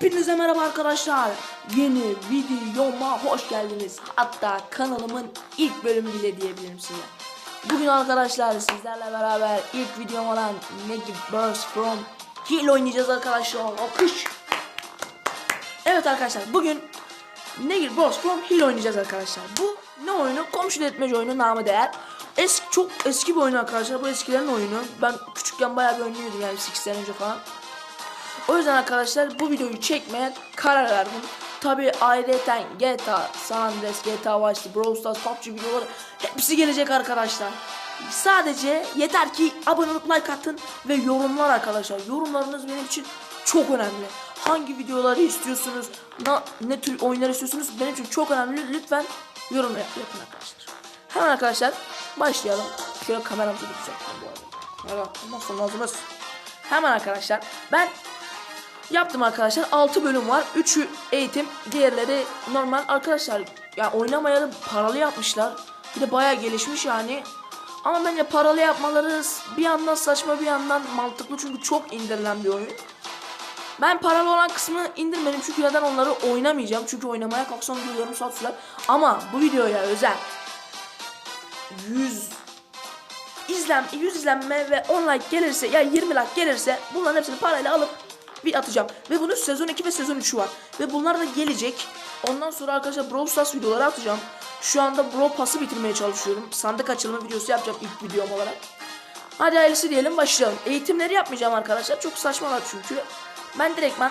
Hepinize merhaba arkadaşlar. Yeni videoma hoş geldiniz. Hatta kanalımın ilk bölümü bile diyebilirim size. Bugün arkadaşlar sizlerle beraber ilk videom olan Naked Burst from Heal oynayacağız arkadaşlar. Alkış. Evet arkadaşlar bugün Naked Burst from Heal oynayacağız arkadaşlar. Bu ne oyunu? Komşu etmeci oyunu namı değer. Eski, çok eski bir oyun arkadaşlar. Bu eskilerin oyunu. Ben küçükken bayağı bir oynuyordum yani 8 sene önce falan. O yüzden arkadaşlar bu videoyu çekmeye karar verdim. Tabi ayrıyeten GTA, San Andreas, GTA Vice Brawl Stars, PUBG videoları hepsi gelecek arkadaşlar. Sadece yeter ki abone olup like atın ve yorumlar arkadaşlar. Yorumlarınız benim için çok önemli. Hangi videoları istiyorsunuz, na, ne tür oyunlar istiyorsunuz benim için çok önemli. Lütfen yorum yap- yapın arkadaşlar. Hemen arkadaşlar başlayalım. Şöyle kameramızı düzeltelim bu arada. Evet, nasıl lazımız? Hemen arkadaşlar ben Yaptım arkadaşlar. 6 bölüm var. 3'ü eğitim diğerleri normal. Arkadaşlar ya oynamayalı paralı yapmışlar. Bir de baya gelişmiş yani. Ama bence paralı yapmaları bir yandan saçma bir yandan mantıklı. Çünkü çok indirilen bir oyun. Ben paralı olan kısmı indirmedim çünkü neden onları oynamayacağım? Çünkü oynamaya kalksam bir yarım saat sürer ama bu videoya özel 100 izlen 100 izlenme ve 10 like gelirse ya 20 like gelirse bunların hepsini parayla alıp bir atacağım. Ve bunun sezon 2 ve sezon 3'ü var. Ve bunlar da gelecek. Ondan sonra arkadaşlar Brawl Stars videoları atacağım. Şu anda Brawl Pass'ı bitirmeye çalışıyorum. Sandık açılımı videosu yapacağım ilk videom olarak. Hadi ailesi diyelim başlayalım. Eğitimleri yapmayacağım arkadaşlar. Çok saçmalar çünkü. Ben direkt ben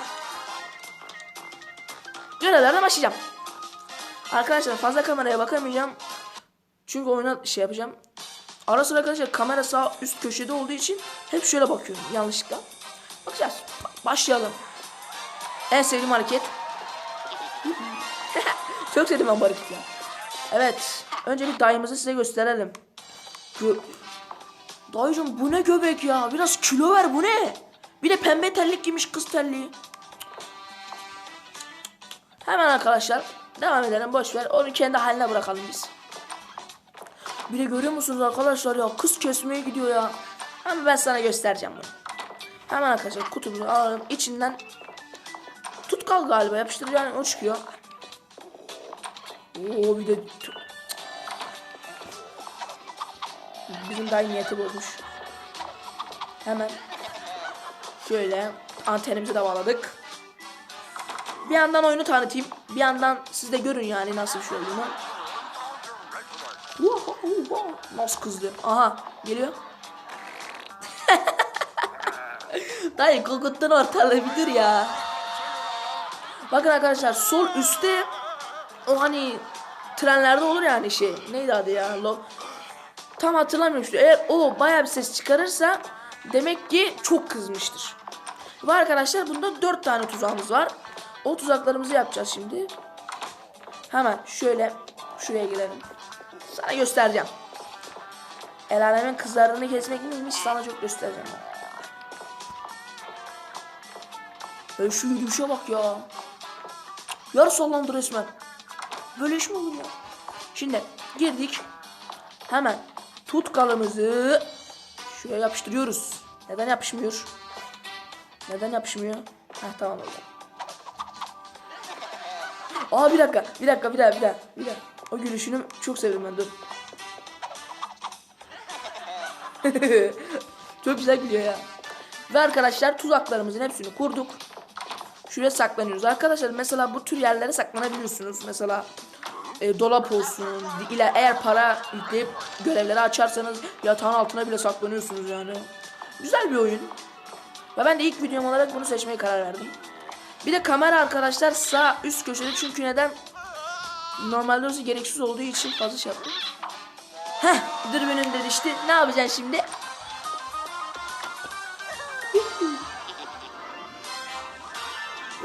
görevlerden başlayacağım. Arkadaşlar fazla kameraya bakamayacağım. Çünkü oyuna şey yapacağım. Ara sıra arkadaşlar kamera sağ üst köşede olduğu için hep şöyle bakıyorum yanlışlıkla. Bakacağız. Ba- Başlayalım. En sevdiğim hareket. Çok sevdim ben bu hareketi ya. Evet. Önce bir dayımızı size gösterelim. Gö Dayıcım bu ne göbek ya? Biraz kilo ver bu ne? Bir de pembe terlik giymiş kız terliği. Hemen arkadaşlar devam edelim boş ver. Onu kendi haline bırakalım biz. Bir de görüyor musunuz arkadaşlar ya kız kesmeye gidiyor ya. Ama ben sana göstereceğim bunu. Hemen arkadaşlar kutumuzu alalım. İçinden tutkal galiba yapıştıracağım o çıkıyor. Oo bir de bizim dayı niyeti bozmuş. Hemen şöyle antenimizi de bağladık. Bir yandan oyunu tanıtayım. Bir yandan siz de görün yani nasıl bir şey olduğunu. Nasıl kızdı? Aha geliyor. Dayı kokuttun ortalığı bir dur ya. Bakın arkadaşlar sol üstte o hani trenlerde olur yani şey. Neydi adı ya? Lo Tam hatırlamıyorum işte. Eğer o bayağı bir ses çıkarırsa demek ki çok kızmıştır. Ve arkadaşlar bunda 4 tane tuzağımız var. O tuzaklarımızı yapacağız şimdi. Hemen şöyle şuraya girelim. Sana göstereceğim. El alemin kızlarını kesmek neymiş sana çok göstereceğim. Ben şu yürüyüşe bak ya. Yarı sallandı resmen. Böyle iş mi olur ya? Şimdi girdik. Hemen tutkalımızı şuraya yapıştırıyoruz. Neden yapışmıyor? Neden yapışmıyor? Heh tamam oldu. Aa bir dakika, bir dakika, bir dakika, bir dakika, bir dakika. O gülüşünü çok sevdim ben dur. çok güzel gülüyor ya. Ve arkadaşlar tuzaklarımızın hepsini kurduk. Şuraya saklanıyoruz. Arkadaşlar mesela bu tür yerlere saklanabiliyorsunuz. Mesela e, dolap olsun. ile eğer para yükleyip görevleri açarsanız yatağın altına bile saklanıyorsunuz yani. Güzel bir oyun. Ve ben de ilk videom olarak bunu seçmeye karar verdim. Bir de kamera arkadaşlar sağ üst köşede çünkü neden normalde olsa gereksiz olduğu için fazla şey yaptım. Heh dürbünüm dedi işte. Ne yapacaksın şimdi?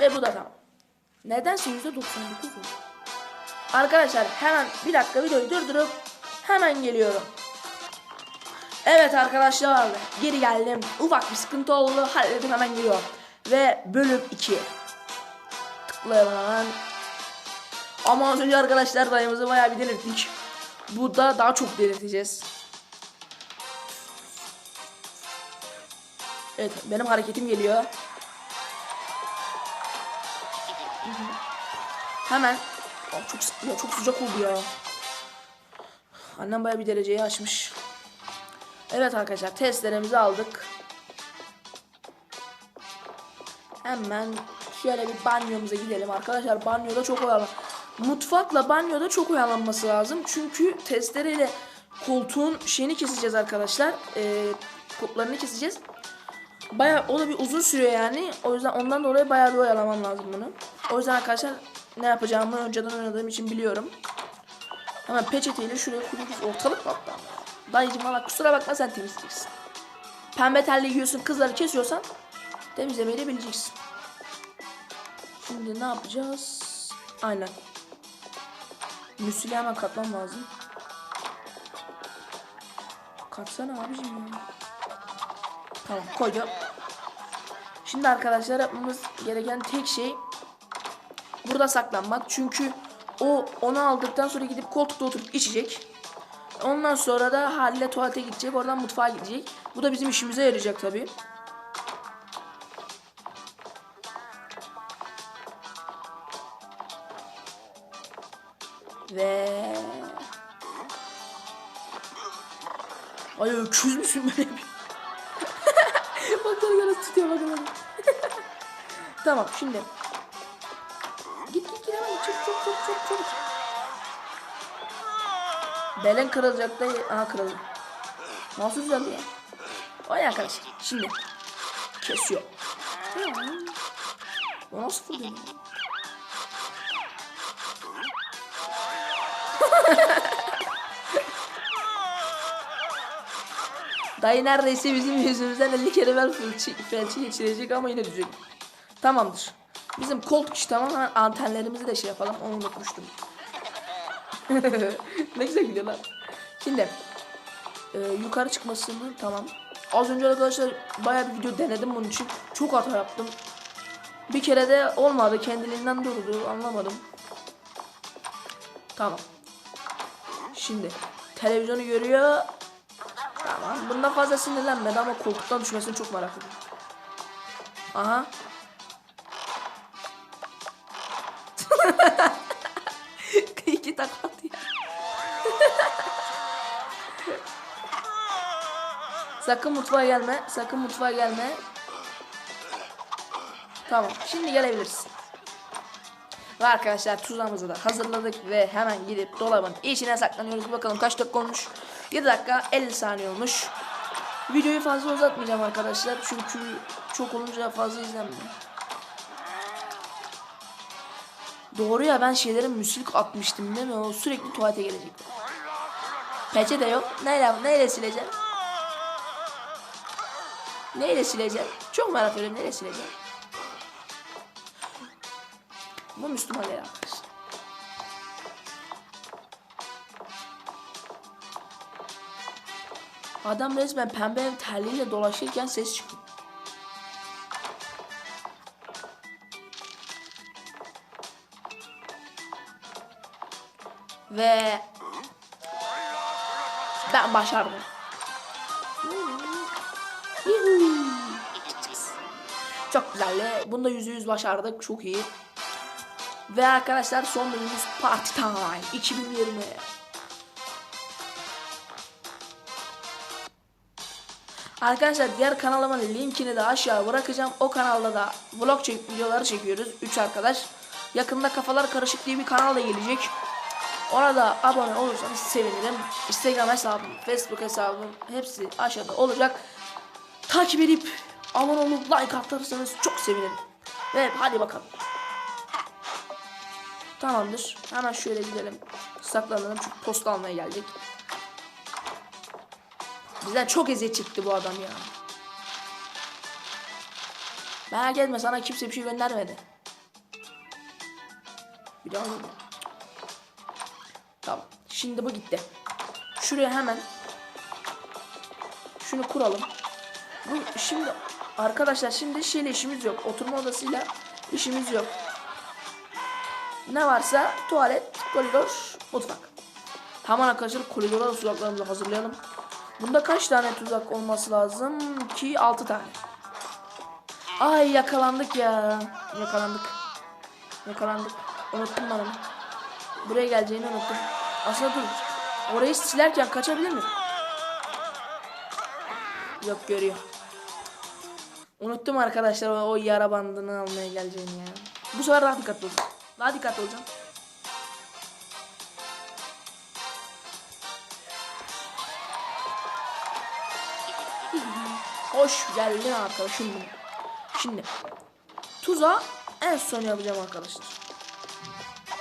Ve bu da tamam. Nedense yüzde 99 oldu. Arkadaşlar hemen bir dakika videoyu durdurup hemen geliyorum. Evet arkadaşlar geri geldim. Ufak bir sıkıntı oldu. Halledim hemen geliyorum. Ve bölüm 2. Tıklayalım hemen. Ama az önce arkadaşlar dayımızı bayağı bir delirttik. Bu da daha çok delirteceğiz. Evet benim hareketim geliyor. Hemen Aa, çok ya çok sıcak oldu ya. Annem baya bir dereceyi açmış. Evet arkadaşlar testlerimizi aldık. Hemen şöyle bir banyomuza gidelim arkadaşlar. Banyoda çok oyalan. Mutfakla banyoda çok oyalanması lazım. Çünkü testereyle koltuğun şeyini keseceğiz arkadaşlar. Ee, kulplarını keseceğiz. Baya o da bir uzun sürüyor yani. O yüzden ondan dolayı bayağı bir oyalamam lazım bunu. O yüzden arkadaşlar ne yapacağımı önceden oynadığım için biliyorum. Hemen peçeteyle şuraya koyuyoruz. Ortalık patlar. Dayıcım valla kusura bakma sen temizleyeceksin. Pembe telli giyiyorsun kızları kesiyorsan temizlemeyi de bileceksin. Şimdi ne yapacağız? Aynen. Müsli hemen katmam lazım. Katsana abicim ya. Tamam koydum. Şimdi arkadaşlar yapmamız gereken tek şey burada saklanmak. Çünkü o onu aldıktan sonra gidip koltukta oturup içecek. Ondan sonra da haliyle tuvalete gidecek. Oradan mutfağa gidecek. Bu da bizim işimize yarayacak tabii. Ve Ay öküz müsün böyle bir? Bakın nasıl tutuyor bakın. tamam şimdi. Belen kırılacak da aha kırıldı. Nasıl düzeldi ya? Vay arkadaşlar şimdi kesiyor. O nasıl ya? Dayı neredeyse bizim yüzümüzden 50 kere ben felçi, geçirecek ama yine düzeliyor. Tamamdır. Bizim koltuk işte tamam antenlerimizi de şey yapalım. Onu unutmuştum. ne güzel gidiyor lan. Şimdi e, yukarı çıkmasını tamam. Az önce arkadaşlar bayağı bir video denedim bunun için. Çok hata yaptım. Bir kere de olmadı. Kendiliğinden durdu. Anlamadım. Tamam. Şimdi televizyonu görüyor. Tamam. Bundan fazla sinirlenmedi ama koltuktan düşmesini çok merak ediyorum. Aha. İki tak sakın mutfağa gelme. Sakın mutfağa gelme. Tamam. Şimdi gelebilirsin. Ve arkadaşlar tuzağımızı da hazırladık ve hemen gidip dolabın içine saklanıyoruz. Bakalım kaç dakika olmuş. 7 dakika 50 saniye olmuş. Videoyu fazla uzatmayacağım arkadaşlar. Çünkü çok olunca fazla izlenmiyor. Doğru ya ben şeylerin müslik atmıştım değil mi? O sürekli tuvalete gelecek. Peçete yok. Neyle, neyle sileceğim? Neyle sileceğim? Çok merak ediyorum neyle sileceğim? Bu Müslüman arkadaşlar. Adam resmen pembe ev terliğiyle dolaşırken ses çıkıyor. Ve ben başardım. Çok güzel. Bunda yüzde yüz başardık. Çok iyi. Ve arkadaşlar son bölümümüz Party Time 2020. Arkadaşlar diğer kanalımın linkini de aşağı bırakacağım. O kanalda da vlog çek videoları çekiyoruz. 3 arkadaş. Yakında Kafalar Karışık diye bir kanal da gelecek. Ona da abone olursanız sevinirim. Instagram hesabım, Facebook hesabım hepsi aşağıda olacak. Takip edip abone olup like atarsanız çok sevinirim. Ve hadi bakalım. Tamamdır. Hemen şöyle gidelim. Saklanalım çünkü posta almaya geldik. Bizden çok eziyet çekti bu adam ya. Merak etme sana kimse bir şey göndermedi. Bir daha alayım. Tamam. Şimdi bu gitti. Şuraya hemen şunu kuralım. Bu şimdi arkadaşlar şimdi şeyle işimiz yok. Oturma odasıyla işimiz yok. Ne varsa tuvalet, koridor, mutfak. Hemen arkadaşlar koridora tuzaklarımızı hazırlayalım. Bunda kaç tane tuzak olması lazım ki? 6 tane. Ay yakalandık ya. Yakalandık. Yakalandık. Unuttum ben onu. Buraya geleceğini unuttum. Aslında dur. Orayı silerken kaçabilir mi? Yok görüyor. Unuttum arkadaşlar o, o yara bandını almaya geleceğini ya. Bu sefer daha dikkatli olacağım. Daha dikkatli olacağım. Hoş geldin arkadaşım. Şimdi tuza en son yapacağım arkadaşlar.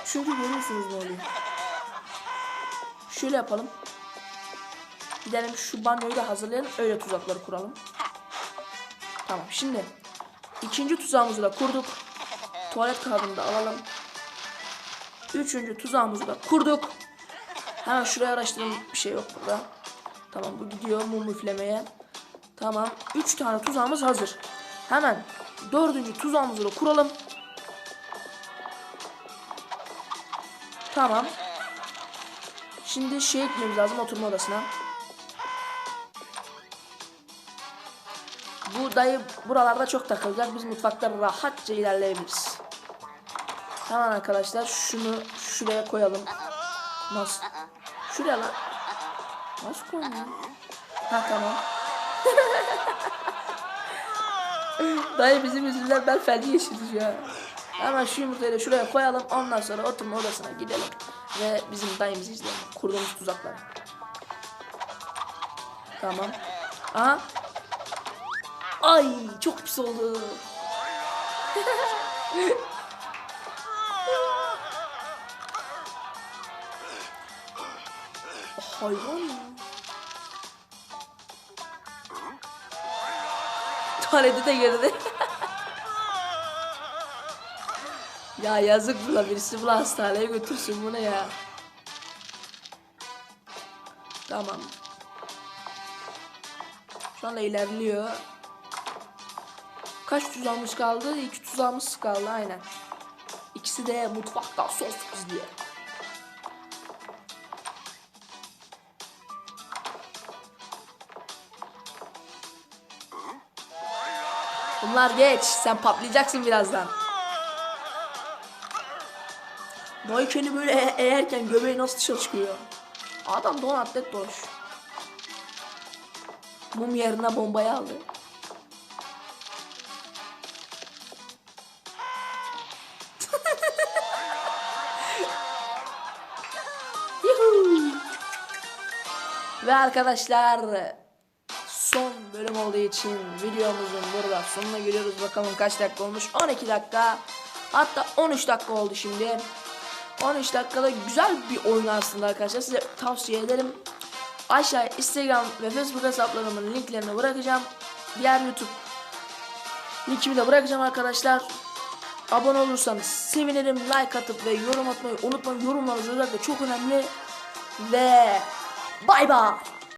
Çünkü görüyorsunuz ne oluyor. Şöyle yapalım. Gidelim şu banyoyu da hazırlayalım. Öyle tuzakları kuralım. Tamam şimdi ikinci tuzağımızı da kurduk. Tuvalet kağıdını da alalım. Üçüncü tuzağımızı da kurduk. Hemen şuraya araştıralım. Bir şey yok burada. Tamam bu gidiyor mum üflemeye. Tamam. Üç tane tuzağımız hazır. Hemen dördüncü tuzağımızı da kuralım. Tamam. Şimdi şey etmemiz lazım oturma odasına. Dayı buralarda çok takılacak. Biz mutfakta rahatça ilerleyebiliriz. Hemen arkadaşlar şunu şuraya koyalım. Nasıl? Şuraya lan. Nasıl koyayım ya? Ha tamam. Dayı bizim yüzünden ben felci geçirdi ya. Hemen şu yumurtayı da şuraya koyalım. Ondan sonra oturma odasına gidelim. Ve bizim dayımızı izleyelim. Kurduğumuz tuzakları. Tamam. Aha. Ay çok pis oldu. Hayvan ya. Tuvalete de girdi. ya yazık buna birisi bunu hastaneye götürsün bunu ya. Tamam. Şu anda ilerliyor. Kaç tuzağımız kaldı? İki tuzağımız kaldı aynen. İkisi de mutfakta sos izliyor. Bunlar geç. Sen patlayacaksın birazdan. Noykeni böyle e- eğerken göbeği nasıl dışarı çıkıyor? Adam don atlet boş. Mum yerine bombayı aldı. Ve arkadaşlar son bölüm olduğu için videomuzun burada sonuna geliyoruz. Bakalım kaç dakika olmuş? 12 dakika. Hatta 13 dakika oldu şimdi. 13 dakikada güzel bir oyun aslında arkadaşlar. Size tavsiye ederim. Aşağı Instagram ve Facebook hesaplarımın linklerini bırakacağım. Diğer YouTube linkimi de bırakacağım arkadaşlar. Abone olursanız sevinirim. Like atıp ve yorum atmayı unutmayın. Yorumlarınız özellikle çok önemli. Ve Bay bay.